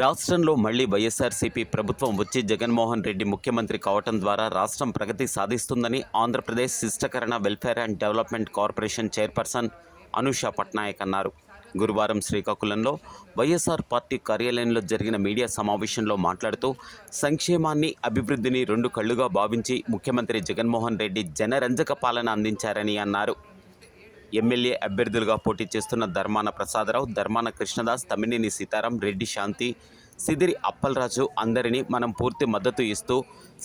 రాష్ట్రంలో మళ్ళీ వైఎస్ఆర్సీపీ ప్రభుత్వం వచ్చి జగన్మోహన్ రెడ్డి ముఖ్యమంత్రి కావటం ద్వారా రాష్ట్రం ప్రగతి సాధిస్తుందని Andhra Pradesh శిష్టకరణ welfare and development corporation chairperson Anusha Patnaik అన్నారు. గురువారం శ్రీకాకుళంలో వైఎస్ఆర్ పార్టీ కార్యాలయంలో జరిగిన మీడియా సమావేశంలో మాట్లాడుతూ సంక్షేమాన్ని అభివృద్ధిని రెండు కళ్ళుగా భావించి ముఖ్యమంత్రి జగన్మోహన్ రెడ్డి జనరంజక పాలన అందించారని అన్నారు. ఎమ్మెల్యే అభ్యర్థులుగా పోటీ చేస్తున్న ధర్మాన ప్రసాదరావు ధర్మాన కృష్ణదాస్ తమ్మినేని సీతారాం రెడ్డి శాంతి సిదిరి అప్పలరాజు అందరినీ మనం పూర్తి మద్దతు ఇస్తూ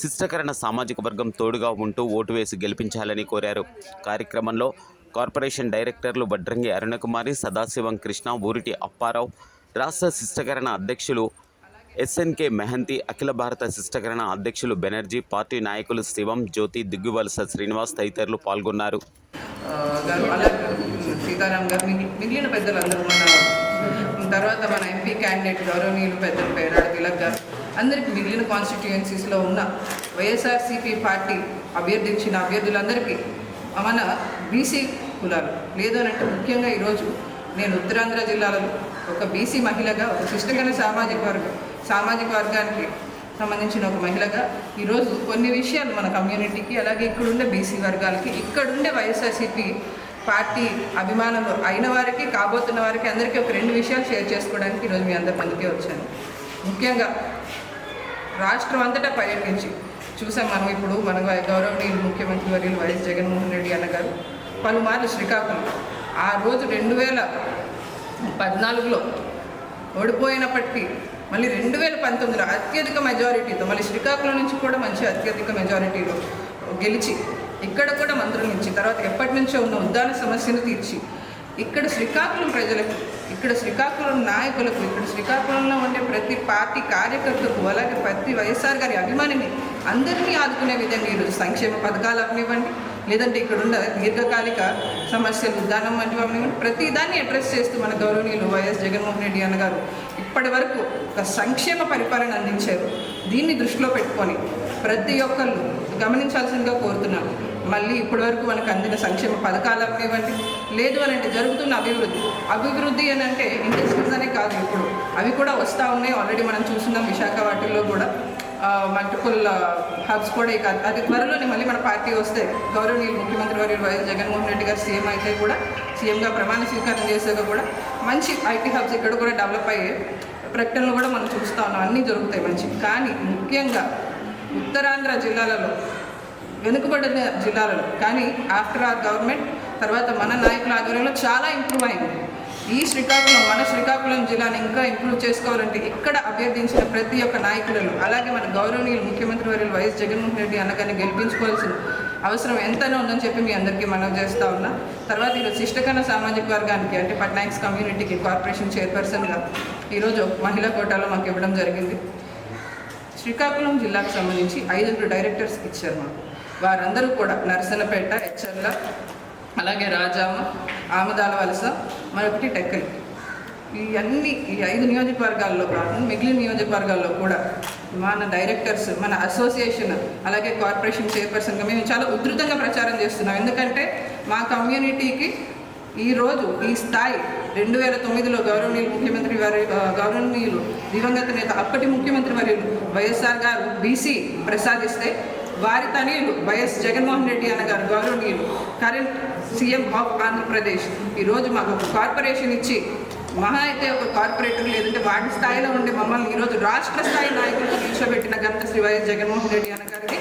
శిష్టకరణ సామాజిక వర్గం తోడుగా ఉంటూ ఓటు వేసి గెలిపించాలని కోరారు. కార్యక్రమంలో కార్పొరేషన్ డైరెక్టర్లు వడ్రంగి అరుణకుమారి సదాశివం కృష్ణ ఊరిటి అప్పారావు రాష్ట్ర శిష్టకరణ అధ్యక్షులు ఎస్ఎన్కే మెహంతి అఖిల భారత శిష్టకరణ అధ్యక్షులు బెనర్జీ పార్టీ నాయకులు శివం జ్యోతి దిగ్గువలస శ్రీనివాస్ తదితరులు పాల్గొన్నారు. సీతారాం గారు మిగి- మిగిలిన పెద్దలందరూ మన తర్వాత మన ఎంపీ క్యాండిడేట్ గౌరవనీయులు పెద్దలు పేరాడు తిలక్ గారు. అందరికి మిగిలిన కాన్స్టిట్యుయెన్సీస్లో ఉన్న వైఎస్ఆర్సీపీ పార్టీ అభ్యర్థించిన అభ్యర్థులందరికీ మన బీసీ కులాలు. లేదు అంటే ముఖ్యంగా ఈరోజు నేను ఉత్తరాంధ్ర జిల్లాలో ఒక బీసీ మహిళగా ఒక శిష్టకరణ సామాజిక వర్గం సామాజిక వర్గానికి సంబంధించిన ఒక మహిళగా ఈరోజు కొన్ని విషయాలు మన కమ్యూనిటీకి అలాగే ఇక్కడుండే బీసీ వర్గాలకి ఇక్కడుండే వైఎస్ఆర్సీపీ పార్టీ అభిమానం అయిన వారికి కాబోతున్న వారికి అందరికీ ఒక రెండు విషయాలు షేర్ చేసుకోవడానికి ఈరోజు మీ అందరి మందికే వచ్చాను. ముఖ్యంగా రాష్ట్రం అంతటా పర్యటించి చూసాం మనం ఇప్పుడు మన గౌరవనీయులు ముఖ్యమంత్రి వర్యులు వైఎస్ జగన్మోహన్ రెడ్డి అన్న గారు పలుమార్లు శ్రీకాకుళం. ఆ రోజు రెండు వేల పద్నాలుగులో ఓడిపోయినప్పటికీ మళ్ళీ రెండు వేల పంతొమ్మిదిలో అత్యధిక మెజారిటీతో మళ్ళీ శ్రీకాకుళం నుంచి కూడా మంచి అత్యధిక మెజారిటీలో గెలిచి ఇక్కడ కూడా మంత్రుల నుంచి తర్వాత ఎప్పటి నుంచో ఉన్న ఉద్దాన సమస్యను తీర్చి ఇక్కడ శ్రీకాకుళం ప్రజలకు ఇక్కడ శ్రీకాకుళం నాయకులకు ఇక్కడ శ్రీకాకుళంలో ఉండే ప్రతి పార్టీ కార్యకర్తలకు అలాగే ప్రతి వైఎస్ఆర్ గారి అభిమానిని అందరినీ ఆదుకునే విధంగా ఈరోజు సంక్షేమ పథకాలు అవనివ్వండి లేదంటే ఇక్కడ ఉన్న దీర్ఘకాలిక సమస్యలు ఉద్దానం వంటివి అవనివ్వండి ప్రతి దాన్ని అడ్రస్ చేస్తూ మన గౌరవనీయులు వైఎస్ జగన్మోహన్ రెడ్డి అన్నగారు ఇప్పటి వరకు ఒక సంక్షేమ పరిపాలన అందించారు. దీన్ని దృష్టిలో పెట్టుకొని ప్రతి ఒక్కళ్ళు గమనించాల్సిందిగా కోరుతున్నాను. మళ్ళీ ఇప్పటి వరకు మనకు అందిన సంక్షేమ పథకాలు అవనివ్వండి లేదు అని అంటే జరుగుతున్న అభివృద్ధి. అభివృద్ధి అని అంటే ఇండస్ట్రీస్ అనే కాదు ఇప్పుడు. అవి కూడా వస్తూ ఉన్నాయి. ఆల్రెడీ మనం చూస్తున్నాం విశాఖ వాటిల్లో కూడా. మల్టిపుల్ హబ్స్ కూడా ఇక అది త్వరలోనే మళ్ళీ మన పార్టీ వస్తే గౌరవనీయులు ముఖ్యమంత్రి వర్యులు వైఎస్ జగన్మోహన్ రెడ్డి గారు సీఎం అయితే కూడా సీఎంగా ప్రమాణ స్వీకారం చేసాక కూడా మంచి ఐటీ హబ్స్ ఇక్కడ కూడా డెవలప్ అయ్యే ప్రకటనలు కూడా మనం చూస్తూ ఉన్నాం. అన్నీ జరుగుతాయి మంచి. కానీ ముఖ్యంగా ఉత్తరాంధ్ర జిల్లాలలో వెనుకబడిన జిల్లాలలో. కానీ ఆఫ్టర్ ఆర్ గవర్నమెంట్ తర్వాత మన నాయకుల ఆధ్వర్యంలో చాలా ఇంప్రూవ్ అయింది. ఈ శ్రీకాకుళం మన శ్రీకాకుళం జిల్లాని ఇంకా ఇంప్రూవ్ చేసుకోవాలంటే ఇక్కడ అభ్యర్థించిన ప్రతి ఒక్క నాయకులను అలాగే మన గౌరవనీయులు ముఖ్యమంత్రి వర్యులు వైఎస్ జగన్మోహన్ రెడ్డి అన్నగారిని గెలిపించుకోవాల్సిన అవసరం ఎంతైనా ఉందని చెప్పి మీ అందరికీ మనవి చేస్తా ఉన్నా. తర్వాత ఈరోజు శిష్టకన్న సామాజిక వర్గానికి అంటే పట్నాయక్స్ కమ్యూనిటీకి కార్పొరేషన్ చైర్పర్సన్గా ఈరోజు మహిళా కోటాలో మాకు ఇవ్వడం జరిగింది. శ్రీకాకుళం జిల్లాకు సంబంధించి ఐదుగురు డైరెక్టర్స్ ఇచ్చారు మాకు. వారందరూ కూడా నరసనపేట హెచ్చర్ల అలాగే రాజామ ఆమదాల వలస మరొకటి టెక్కలి. ఈ అన్ని ఈ ఐదు నియోజకవర్గాల్లో కాకుండా మిగిలిన నియోజకవర్గాల్లో కూడా మన డైరెక్టర్స్ మన అసోసియేషన్ అలాగే కార్పొరేషన్ చైర్పర్సన్గా మేము చాలా ఉధృతంగా ప్రచారం చేస్తున్నాం. ఎందుకంటే మా కమ్యూనిటీకి ఈరోజు ఈ స్థాయి రెండు వేల తొమ్మిదిలో గౌరవనీయులు ముఖ్యమంత్రి వారి గౌరవనీయులు దివంగత నేత అప్పటి ముఖ్యమంత్రి వర్యులు వైఎస్ఆర్ గారు బీసీ ప్రసాదిస్తే వారి తనయులు వైఎస్ జగన్మోహన్ రెడ్డి అన్న గారు గౌరవనీయులు కరెంట్ సీఎం ఆఫ్ ఆంధ్రప్రదేశ్. ఈరోజు మాకు ఒక కార్పొరేషన్ ఇచ్చి మహా అయితే ఒక కార్పొరేటర్ లేదంటే వాటి స్థాయిలో ఉండే మమ్మల్ని ఈరోజు రాష్ట్ర స్థాయి నాయకులకు నిలిచోబెట్టిన ఘనత శ్రీ వైఎస్ జగన్మోహన్ రెడ్డి అన్న గారికి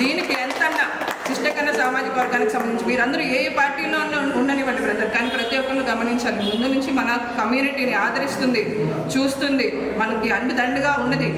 దీనికి ఎంతన్నా శిష్టకన్న సామాజిక వర్గానికి సంబంధించి మీరందరూ ఏ పార్టీలో ఉండనివ్వండి బ్రదర్ కానీ ప్రతి ఒక్కరు గమనించాలి. ముందు నుంచి మన కమ్యూనిటీని ఆదరిస్తుంది చూస్తుంది మనకి అండుదండుగా ఉన్నది.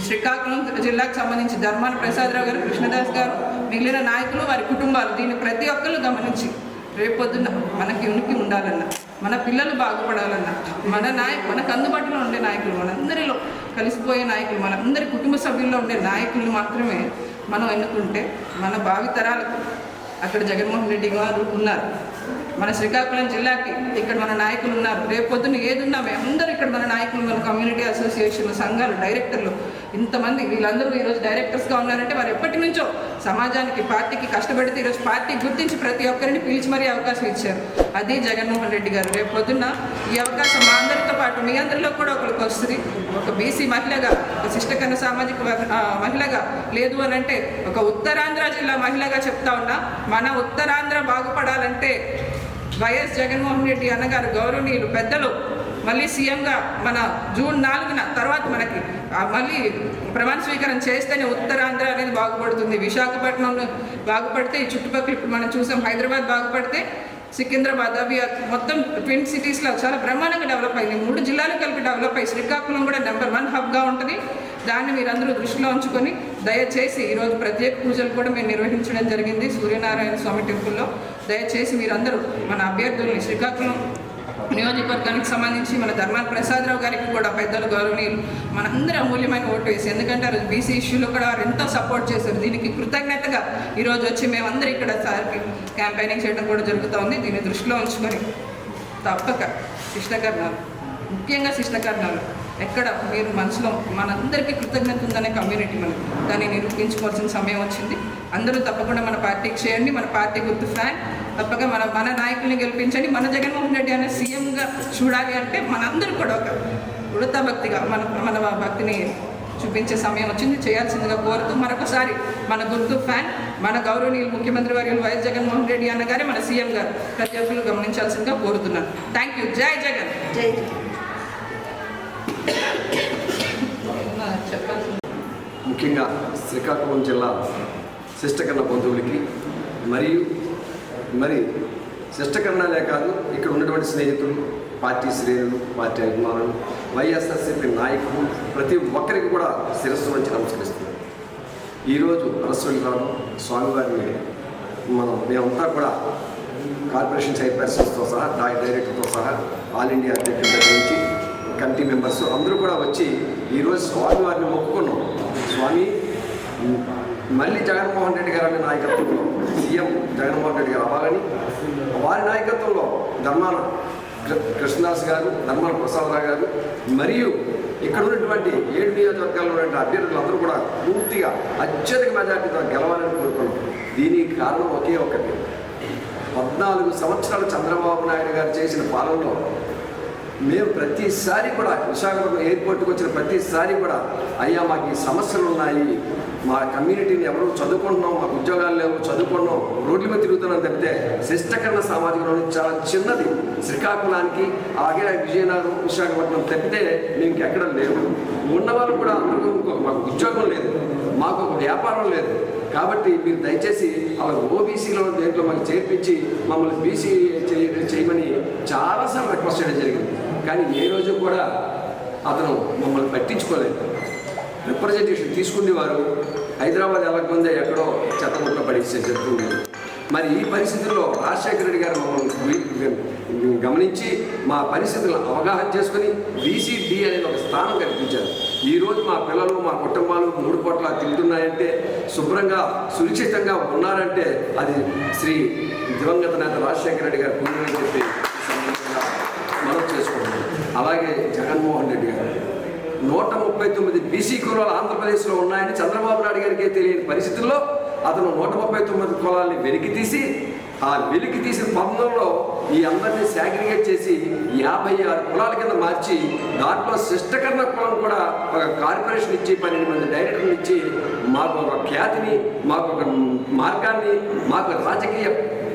శ్రీకాకుళం జిల్లాకు సంబంధించి ధర్మాన ప్రసాదరావు గారు కృష్ణదాస్ గారు మిగిలిన నాయకులు వారి కుటుంబాలు. దీన్ని ప్రతి ఒక్కరు గమనించి రేపొద్దున మనకి ఉనికి ఉండాలన్నా మన పిల్లలు బాగుపడాలన్నా మన నాయ మనకు అందుబాటులో ఉండే నాయకులు మనందరిలో కలిసిపోయే నాయకులు మన అందరి కుటుంబ సభ్యుల్లో ఉండే నాయకులు మాత్రమే మనం ఎన్నుకుంటే మన భావితరాలకు అక్కడ జగన్మోహన్ రెడ్డి గారు ఉన్నారు. మన శ్రీకాకుళం జిల్లాకి ఇక్కడ మన నాయకులు ఉన్నారు. రేపొద్దున పొద్దున్న ఏది అందరూ ఇక్కడ మన నాయకులు మన కమ్యూనిటీ అసోసియేషన్లు సంఘాలు డైరెక్టర్లు ఇంతమంది వీళ్ళందరూ ఈరోజు డైరెక్టర్స్గా ఉన్నారంటే వారు ఎప్పటి నుంచో సమాజానికి పార్టీకి కష్టపడితే ఈరోజు పార్టీ గుర్తించి ప్రతి ఒక్కరిని పిలిచి మరీ అవకాశం ఇచ్చారు. అది జగన్మోహన్ రెడ్డి గారు. రేపు పొద్దున్న ఈ అవకాశం మా అందరితో పాటు మీ అందరిలో కూడా ఒకరికి వస్తుంది. ఒక బీసీ మహిళగా ఒక శిష్టకన్న సామాజిక మహిళగా లేదు అని అంటే ఒక ఉత్తరాంధ్ర జిల్లా మహిళగా చెప్తా ఉన్నా మన ఉత్తరాంధ్ర బాగుపడాలంటే వైఎస్ జగన్మోహన్ రెడ్డి అన్నగారు గౌరవనీయులు పెద్దలు మళ్ళీ సీఎంగా మన జూన్ నాలుగున తర్వాత మనకి మళ్ళీ ప్రమాణ స్వీకారం చేస్తేనే ఉత్తరాంధ్ర అనేది బాగుపడుతుంది. విశాఖపట్నం బాగుపడితే ఈ చుట్టుపక్కల ఇప్పుడు మనం చూసాం హైదరాబాద్ బాగుపడితే సికింద్రాబాద్ అవి మొత్తం ట్విన్ సిటీస్లో చాలా బ్రహ్మాండంగా డెవలప్ అయింది మూడు జిల్లాలు కలిపి డెవలప్ అయ్యి శ్రీకాకుళం కూడా నెంబర్ వన్ హబ్గా ఉంటుంది. దాన్ని మీరందరూ దృష్టిలో ఉంచుకొని దయచేసి ఈరోజు ప్రత్యేక పూజలు కూడా మేము నిర్వహించడం జరిగింది. సూర్యనారాయణ స్వామి టెంపుల్లో దయచేసి మీరందరూ మన అభ్యర్థుల్ని శ్రీకాకుళం నియోజకవర్గానికి సంబంధించి మన ధర్మాన ప్రసాదరావు గారికి కూడా పెద్దలు గౌరవనీయులు మనందరూ అమూల్యమైన ఓటు వేసి ఎందుకంటే ఆ రోజు బీసీ ఇష్యూలో కూడా వారు ఎంతో సపోర్ట్ చేశారు. దీనికి కృతజ్ఞతగా ఈరోజు వచ్చి మేమందరూ ఇక్కడ సార్కి క్యాంపెయినింగ్ చేయడం కూడా జరుగుతూ ఉంది. దీన్ని దృష్టిలో ఉంచుకొని తప్పక శిష్టకర్ణాలు ముఖ్యంగా శిష్టకర్ణాలు ఎక్కడ మీరు మనసులో మనందరికీ కృతజ్ఞత ఉందనే కమ్యూనిటీ మనం దాన్ని నిరూపించుకోవాల్సిన సమయం వచ్చింది. అందరూ తప్పకుండా మన పార్టీకి చేయండి. మన పార్టీ గుర్తు ఫ్యాన్. తప్పక మన మన నాయకుల్ని గెలిపించండి. మన జగన్మోహన్ రెడ్డి అనే సీఎంగా చూడాలి అంటే మనందరూ కూడా ఒక ఉడత భక్తిగా మన మన భక్తిని చూపించే సమయం వచ్చింది. చేయాల్సిందిగా కోరుతూ మరొకసారి మన గుర్తు ఫ్యాన్ మన గౌరవనీయులు ముఖ్యమంత్రి వర్యులు వైఎస్ జగన్మోహన్ రెడ్డి అన్న గారే మన సీఎం గారు ప్రతి ఒక్కరు గమనించాల్సిందిగా కోరుతున్నాను. థ్యాంక్ యూ జై జగన్. జై ముఖ్యంగా శ్రీకాకుళం జిల్లా శిష్టకర్ణ బంధువులకి మరియు మరి శిష్టకరణాలే కాదు ఇక్కడ ఉన్నటువంటి స్నేహితులు పార్టీ శ్రేణులు పార్టీ అభిమానులు వైఎస్ఆర్సీపీ నాయకులు ప్రతి ఒక్కరికి కూడా శిరస్సు నుంచి నమస్కరిస్తున్నారు ఈరోజు అరస్వల్లి రావడం స్వామివారిని మనం మేమంతా కూడా కార్పొరేషన్ చైర్పర్సన్స్తో సహా డై- డైరెక్టర్తో సహా ఆల్ ఇండియా అధ్యక్షుల దగ్గర నుంచి కమిటీ మెంబర్స్ అందరూ కూడా వచ్చి ఈరోజు స్వామివారిని మొక్కుకున్నాం. స్వామి మళ్ళీ జగన్మోహన్ రెడ్డి గారి నాయకత్వంలో సీఎం జగన్మోహన్ రెడ్డి గారు అవ్వాలని వారి నాయకత్వంలో ధర్మాన కృష్ణదాస్ గారు ధర్మాన ప్రసాదరావు గారు మరియు ఇక్కడ ఉన్నటువంటి ఏడు నియోజకవర్గాల్లో ఉన్నటువంటి అభ్యర్థులు అందరూ కూడా పూర్తిగా అత్యధిక మెజార్టీతో గెలవాలని కోరుకున్నాం. దీనికి కారణం ఒకే ఒకటి పద్నాలుగు సంవత్సరాలు చంద్రబాబు నాయుడు గారు చేసిన పాలనలో మేము ప్రతిసారి కూడా విశాఖపట్నం ఎయిర్పోర్ట్కి వచ్చిన ప్రతిసారి కూడా అయ్యా మాకు ఈ సమస్యలు ఉన్నాయి. మా కమ్యూనిటీని ఎవరు చదువుకుంటున్నాం మాకు ఉద్యోగాలు లేవు చదువుకున్నాం రోడ్ల మీద తిరుగుతున్నాం తప్పితే శిష్టకరణ సామాజిక చాలా చిన్నది. శ్రీకాకుళానికి అలాగే విజయనగరం విశాఖపట్నం తప్పితే మేము ఎక్కడ లేవు. ఉన్నవాళ్ళు కూడా అందరూ మాకు ఉద్యోగం లేదు మాకు ఒక వ్యాపారం లేదు. కాబట్టి మీరు దయచేసి అలా ఓబీసీలో దేంట్లో మాకు చేర్పించి మమ్మల్ని బీసీ చేయమని చాలాసార్లు రిక్వెస్ట్ చేయడం జరిగింది. కానీ ఏ రోజు కూడా అతను మమ్మల్ని పట్టించుకోలేదు. రిప్రజెంటేషన్ తీసుకునేవారు హైదరాబాద్ వెళ్ళకముందే ఎక్కడో చెత్తముట్లో పడిస్తే జరుగుతుంది మరి ఈ పరిస్థితుల్లో రాజశేఖర రెడ్డి గారు మమ్మల్ని గమనించి మా పరిస్థితులను అవగాహన చేసుకుని బీసీడీ అనేది ఒక స్థానం కల్పించారు. ఈరోజు మా పిల్లలు మా కుటుంబాలు మూడు పూట్ల తింటున్నాయంటే శుభ్రంగా సురక్షితంగా ఉన్నారంటే అది శ్రీ దివంగత నేత రాజశేఖర రెడ్డి గారు పుణ్యమని చెప్పి ఈ సందర్భంగా మనం చేసుకుంటున్నాం అలాగే జగన్మోహన్ రెడ్డి గారు. నూట ముప్పై తొమ్మిది బీసీ కులాలు ఆంధ్రప్రదేశ్లో ఉన్నాయని చంద్రబాబు నాయుడు గారికి తెలియని పరిస్థితుల్లో అతను నూట ముప్పై తొమ్మిది కులాల్ని వెలికి తీసి ఆ వెలికి తీసిన పందంలో ఈ అందరినీ సాగ్రిగేట్ చేసి యాభై ఆరు కులాల కింద మార్చి దాంట్లో శిష్టకర్ణ కులం కూడా ఒక కార్పొరేషన్ ఇచ్చి పన్నెండు మంది డైరెక్టర్లు ఇచ్చి మాకు ఒక ఖ్యాతిని మాకు ఒక మార్గాన్ని మాకు రాజకీయ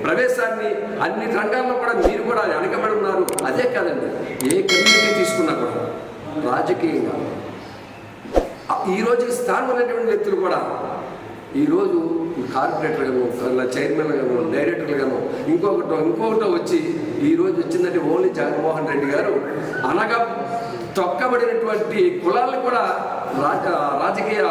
ప్రవేశాన్ని అన్ని రంగాల్లో కూడా మీరు కూడా వెనకబడి ఉన్నారు. అదే కాదండి ఏ కమ్యూనిటీ తీసుకున్నా కూడా రాజకీయంగా. ఈరోజు స్థానం ఉన్నటువంటి వ్యక్తులు కూడా ఈరోజు కార్పొరేటర్గాను అలా చైర్మన్గాను డైరెక్టర్లుగాను ఇంకొకటో ఇంకొకటో వచ్చి ఈరోజు వచ్చిందంటే ఓన్లీ జగన్మోహన్ రెడ్డి గారు. అనగా తొక్కబడినటువంటి కులాలను కూడా రాజ రాజకీయ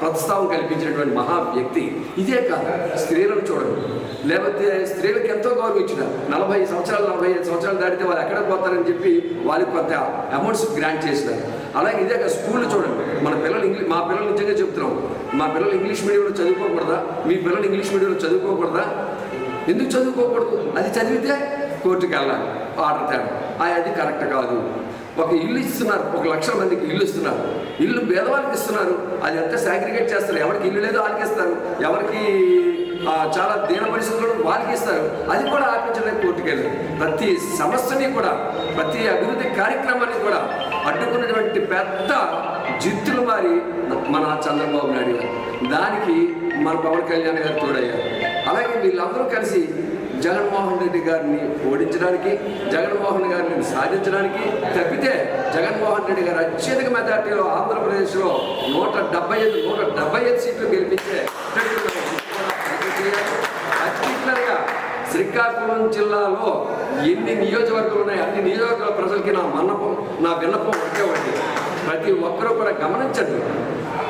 ప్రతిస్తావం కల్పించినటువంటి మహా వ్యక్తి. ఇదే కాదు స్త్రీలను చూడండి. లేకపోతే స్త్రీలకు ఎంతో గౌరవం ఇచ్చిన నలభై సంవత్సరాలు నలభై ఐదు సంవత్సరాలు దాటితే వాళ్ళు ఎక్కడ పోతారని చెప్పి వాళ్ళకి కొంత అమౌంట్స్ గ్రాంట్ చేసినారు. అలాగే ఇదే స్కూల్లో చూడండి. మన పిల్లలు ఇంగ్లీష్ మా పిల్లలు నిజంగా చెప్తున్నాం. మా పిల్లలు ఇంగ్లీష్ మీడియంలో చదువుకోకూడదా? మీ పిల్లలు ఇంగ్లీష్ మీడియంలో చదువుకోకూడదా? ఎందుకు చదువుకోకూడదు? అది చదివితే కోర్టుకి వెళ్ళాలి. ఆర్డర్ తేడం. ఆ, అది కరెక్ట్ కాదు. ఒక ఇల్లు ఇస్తున్నారు. ఒక లక్షల మందికి ఇల్లు ఇస్తున్నారు. ఇల్లు పేదవాళ్ళకి ఇస్తున్నారు. అది ఎంత సాగ్రిగేట్ చేస్తారు? ఎవరికి ఇల్లు లేదో వాళ్ళకి ఇస్తారు. ఎవరికి చాలా దీన పరిస్థితుల్లో వాళ్ళకి ఇస్తారు. అది కూడా ఆపించడానికి కోర్టుకెళ్ళి ప్రతి సమస్యని కూడా ప్రతి అభివృద్ధి కార్యక్రమాన్ని కూడా అడ్డుకున్నటువంటి పెద్ద జిత్తులు మారి మన చంద్రబాబు నాయుడు గారు. దానికి మన పవన్ కళ్యాణ్ గారు తోడయ్యారు. అలాగే వీళ్ళందరూ కలిసి జగన్మోహన్ రెడ్డి గారిని ఓడించడానికి జగన్మోహన్ గారిని సాధించడానికి తప్పితే జగన్మోహన్ రెడ్డి గారు అత్యధిక మెజార్టీలో ఆంధ్రప్రదేశ్లో నూట డెబ్బై ఐదు నూట డెబ్బై ఐదు సీట్లు గెలిపించే శ్రీకాకుళం జిల్లాలో ఎన్ని నియోజకవర్గాలు ఉన్నాయి అన్ని నియోజకవర్గాల ప్రజలకి నా మన్నపం నా విన్నపం ఒకే ఒకటి. ప్రతి ఒక్కరూ కూడా గమనించండి.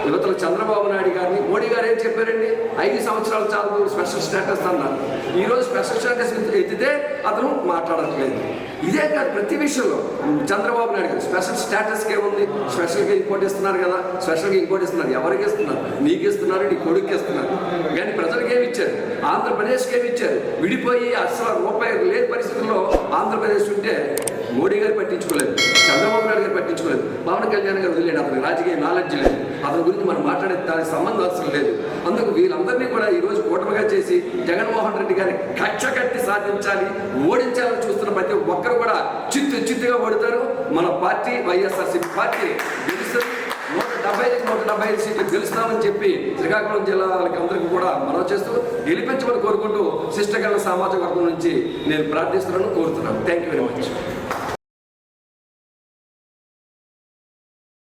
యువతలు చంద్రబాబు నాయుడు గారిని మోడీ గారు ఏం చెప్పారండి? ఐదు సంవత్సరాలు చాలు స్పెషల్ స్టేటస్ అన్నారు. ఈరోజు స్పెషల్ స్టేటస్ ఎత్తితే అతను మాట్లాడట్లేదు. ఇదే కాదు ప్రతి విషయంలో చంద్రబాబు నాయుడు గారు స్పెషల్ స్టేటస్కే ఉంది. స్పెషల్గా ఇంకోటి ఇస్తున్నారు కదా స్పెషల్గా ఇంకోటి ఇస్తున్నారు. ఎవరికి ఇస్తున్నారు? నీకు ఇస్తున్నారు నీ కొడుకు ఇస్తున్నారు. కానీ ప్రజలకు ఏమి ఇచ్చారు? ఆంధ్రప్రదేశ్కి ఏమి ఇచ్చారు? విడిపోయి అసలు రూపాయి లేని పరిస్థితుల్లో ఆంధ్రప్రదేశ్ ఉంటే మోడీ గారు పట్టించుకోలేదు చంద్రబాబు నాయుడు గారు పట్టించుకోలేదు. పవన్ కళ్యాణ్ గారు వదిలేడు అతనికి. రాజకీయ నాలెడ్జ్ లేదు. అతని గురించి మనం మాట్లాడే దానికి సంబంధం అసలు లేదు. అందుకు వీళ్ళందరినీ కూడా ఈరోజు కూటమిగా చేసి జగన్మోహన్ రెడ్డి గారిని కక్ష కట్టి సాధించాలి ఓడించాలని చూస్తున్న ప్రతి ఒక్కరు కూడా చిత్తు చిత్తుగా ఓడతారు. మన పార్టీ వైఎస్ఆర్సీపీ పార్టీ గెలుస్తుంది. నూట డెబ్బై ఐదు నూట డెబ్బై ఐదు సీట్లు గెలుస్తామని చెప్పి శ్రీకాకుళం జిల్లా వాళ్ళకి అందరికీ కూడా మనం చేస్తూ గెలిపించమని కోరుకుంటూ శిష్టకరణ సామాజిక వర్గం నుంచి నేను ప్రార్థిస్తున్నాను కోరుతున్నాను. Thank you very much